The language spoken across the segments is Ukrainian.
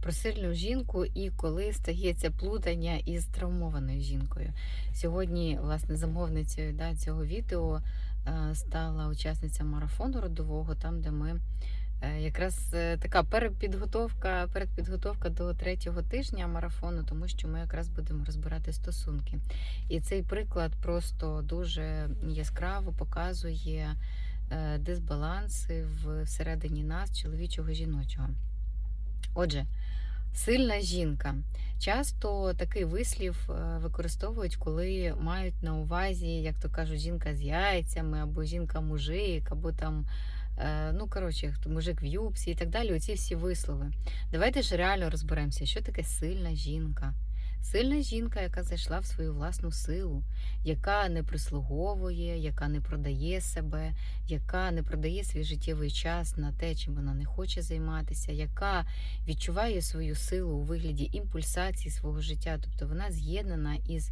про сильну жінку і коли стається плутання із травмованою жінкою. Сьогодні, власне, замовницею да, цього відео е, стала учасниця марафону родового, там, де ми е, якраз е, така перепідготовка, передпідготовка до третього тижня марафону, тому що ми якраз будемо розбирати стосунки. І цей приклад просто дуже яскраво показує дисбаланси всередині нас, чоловічого жіночого. Отже, сильна жінка. Часто такий вислів е, використовують, коли мають на увазі, як то кажуть, жінка з яйцями, або жінка-мужик, або там, е, ну коротше, мужик в юбці і так далі. Оці всі вислови. Давайте ж реально розберемося, що таке сильна жінка. Сильна жінка, яка зайшла в свою власну силу, яка не прислуговує, яка не продає себе, яка не продає свій життєвий час на те, чим вона не хоче займатися, яка відчуває свою силу у вигляді імпульсації свого життя, тобто вона з'єднана із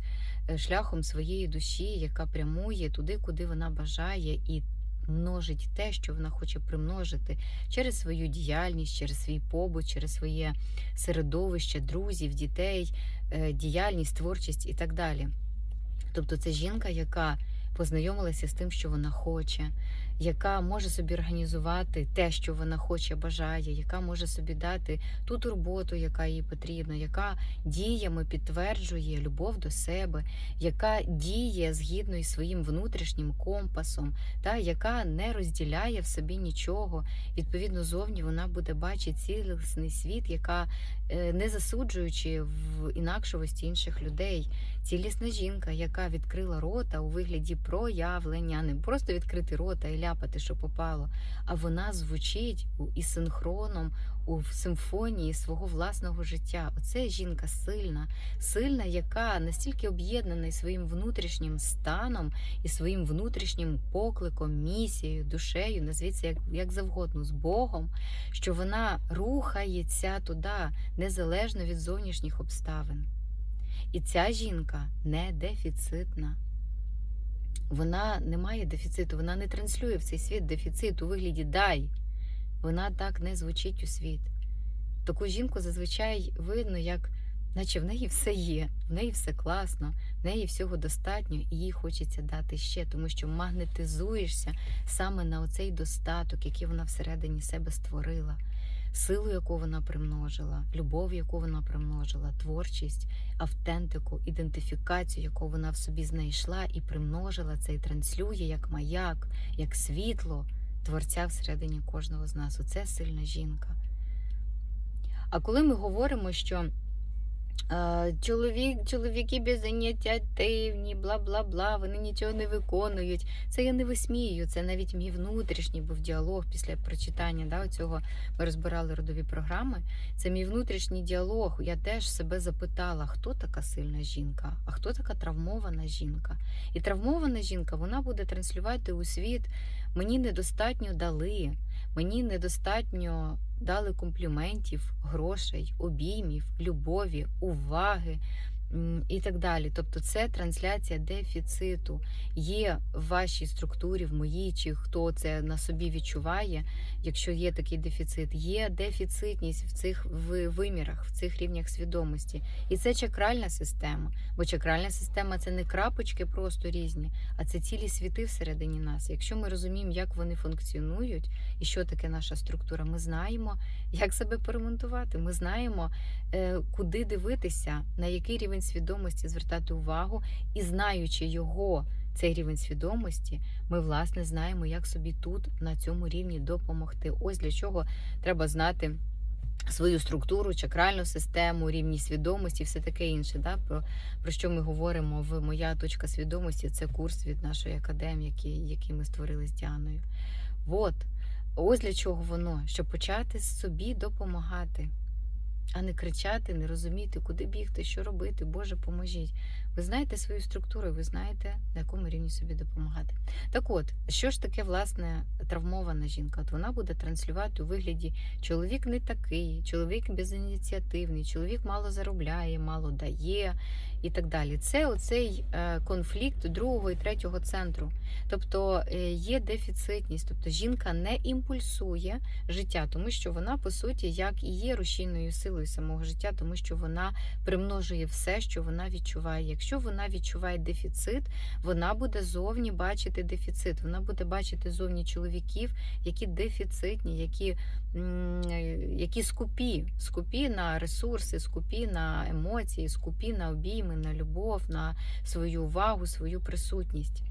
е, шляхом своєї душі, яка прямує туди, куди вона бажає, і множить те, що вона хоче примножити через свою діяльність, через свій побут, через своє середовище, друзів, дітей, е, діяльність, творчість і так далі. Тобто це жінка, яка познайомилася з тим, що вона хоче, яка може собі організувати те, що вона хоче, бажає, яка може собі дати ту турботу, яка їй потрібна, яка діями підтверджує любов до себе, яка діє згідно із своїм внутрішнім компасом, та яка не розділяє в собі нічого. Відповідно, зовні вона буде бачити цілісний світ, яка е, не засуджуючи в інакшовості інших людей. Цілісна жінка, яка відкрила рота у вигляді проявлення, не просто відкрити рота і що попало, а вона звучить із синхроном у симфонії свого власного життя. Оце жінка сильна, сильна, яка настільки об'єднана своїм внутрішнім станом і своїм внутрішнім покликом, місією, душею, назвіться як, як завгодно, з Богом, що вона рухається туди незалежно від зовнішніх обставин. І ця жінка не дефіцитна. Вона не має дефіциту, вона не транслює в цей світ дефіцит у вигляді дай. Вона так не звучить у світ. Таку жінку зазвичай видно, як наче в неї все є, в неї все класно, в неї всього достатньо, і їй хочеться дати ще, тому що магнетизуєшся саме на оцей достаток, який вона всередині себе створила, силу, яку вона примножила, любов, яку вона примножила, творчість, автентику, ідентифікацію, яку вона в собі знайшла і примножила це і транслює як маяк, як світло творця всередині кожного з нас. Оце сильна жінка. А коли ми говоримо, що чоловік, чоловіки безініціативні, бла бла бла, вони нічого не виконують. Це я не висміюю, це навіть мій внутрішній був діалог після прочитання да, цього. Ми розбирали родові програми. Це мій внутрішній діалог. Я теж себе запитала, хто така сильна жінка, а хто така травмована жінка. І травмована жінка вона буде транслювати у світ. Мені недостатньо дали, мені недостатньо дали компліментів, грошей, обіймів, любові, уваги і так далі. Тобто це трансляція дефіциту. Є в вашій структурі, в моїй, чи хто це на собі відчуває, якщо є такий дефіцит, є дефіцитність в цих вимірах, в цих рівнях свідомості. І це чакральна система. Бо чакральна система це не крапочки просто різні, а це цілі світи всередині нас. Якщо ми розуміємо, як вони функціонують і що таке наша структура, ми знаємо, як себе перемонтувати. Ми знаємо, е, куди дивитися, на який рівень свідомості звертати увагу, і знаючи його. Цей рівень свідомості, ми власне знаємо, як собі тут на цьому рівні допомогти. Ось для чого треба знати свою структуру, чакральну систему, рівні свідомості, все таке інше. Да? Про, про що ми говоримо в моя точка свідомості. Це курс від нашої академії, який, який ми створили з Діаною. От, ось для чого воно, щоб почати собі допомагати, а не кричати, не розуміти, куди бігти, що робити. Боже, поможіть. Ви знаєте свою структуру, ви знаєте, на якому рівні собі допомагати. Так от, що ж таке, власне, травмована жінка? От вона буде транслювати у вигляді чоловік не такий, чоловік безініціативний, чоловік мало заробляє, мало дає і так далі. Це оцей е, конфлікт другого і третього центру. Тобто е, є дефіцитність, тобто жінка не імпульсує життя, тому що вона, по суті, як і є рушійною силою. самого життя, тому що вона примножує все, що вона відчуває. Вона відчуває дефіцит, вона буде зовні бачити дефіцит. Вона буде бачити зовні чоловіків, які дефіцитні, які, е, які скупі, скупі на ресурси, скупі на емоції, скупі на обійми, на любов, на свою увагу, свою присутність.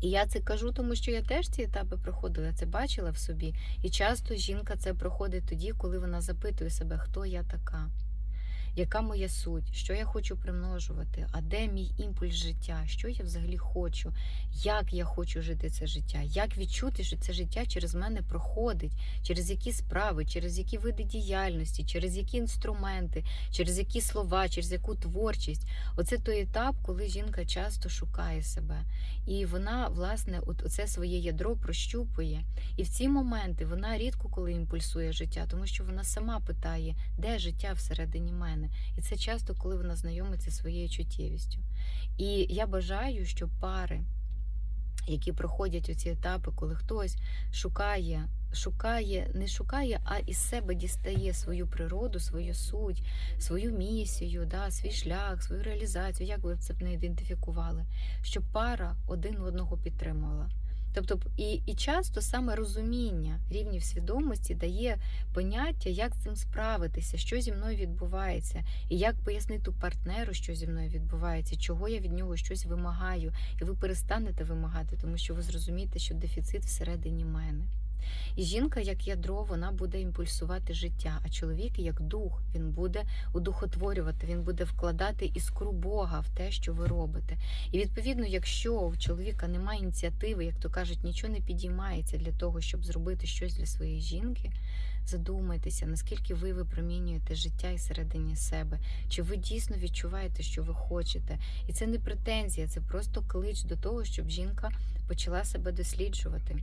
І я це кажу, тому що я теж ці етапи проходила, це бачила в собі. І часто жінка це проходить тоді, коли вона запитує себе, хто я така, яка моя суть, що я хочу примножувати, а де мій імпульс життя, що я взагалі хочу, як я хочу жити це життя, як відчути, що це життя через мене проходить, через які справи, через які види діяльності, через які інструменти, через які слова, через яку творчість. Оце той етап, коли жінка часто шукає себе. І вона, власне, от це своє ядро прощупує. І в ці моменти вона рідко коли імпульсує життя, тому що вона сама питає, де життя всередині мене. І це часто, коли вона знайомиться зі своєю чуттєвістю. І я бажаю, що пари, які проходять оці етапи, коли хтось шукає, шукає, не шукає, а із себе дістає свою природу, свою суть, свою місію, да, свій шлях, свою реалізацію, як ви це б не ідентифікували, щоб пара один одного підтримувала. Тобто, і, і часто саме розуміння рівнів свідомості дає поняття, як з цим справитися, що зі мною відбувається, і як пояснити партнеру, що зі мною відбувається, чого я від нього щось вимагаю, і ви перестанете вимагати, тому що ви зрозумієте, що дефіцит всередині мене. І жінка, як ядро, вона буде імпульсувати життя, а чоловік, як дух, він буде удухотворювати, він буде вкладати іскру Бога в те, що ви робите. І відповідно, якщо у чоловіка немає ініціативи, як то кажуть, нічого не підіймається для того, щоб зробити щось для своєї жінки. Задумайтеся, наскільки ви випромінюєте життя і середині себе, чи ви дійсно відчуваєте, що ви хочете. І це не претензія, це просто клич до того, щоб жінка почала себе досліджувати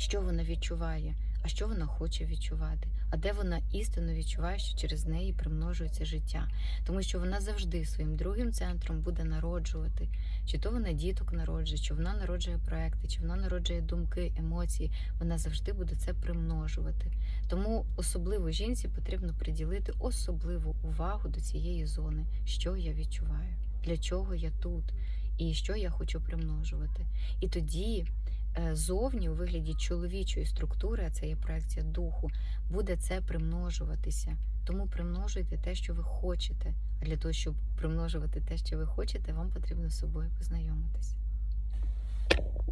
що вона відчуває, а що вона хоче відчувати, а де вона істинно відчуває, що через неї примножується життя, тому що вона завжди своїм другим центром буде народжувати, чи то вона діток народжує, чи вона народжує проекти, чи вона народжує думки, емоції. Вона завжди буде це примножувати. Тому особливо жінці потрібно приділити особливу увагу до цієї зони, що я відчуваю, для чого я тут. І що я хочу примножувати. І тоді Е, зовні у вигляді чоловічої структури, а це є проекція духу, буде це примножуватися. Тому примножуйте те, що ви хочете. А для того, щоб примножувати те, що ви хочете, вам потрібно з собою познайомитися.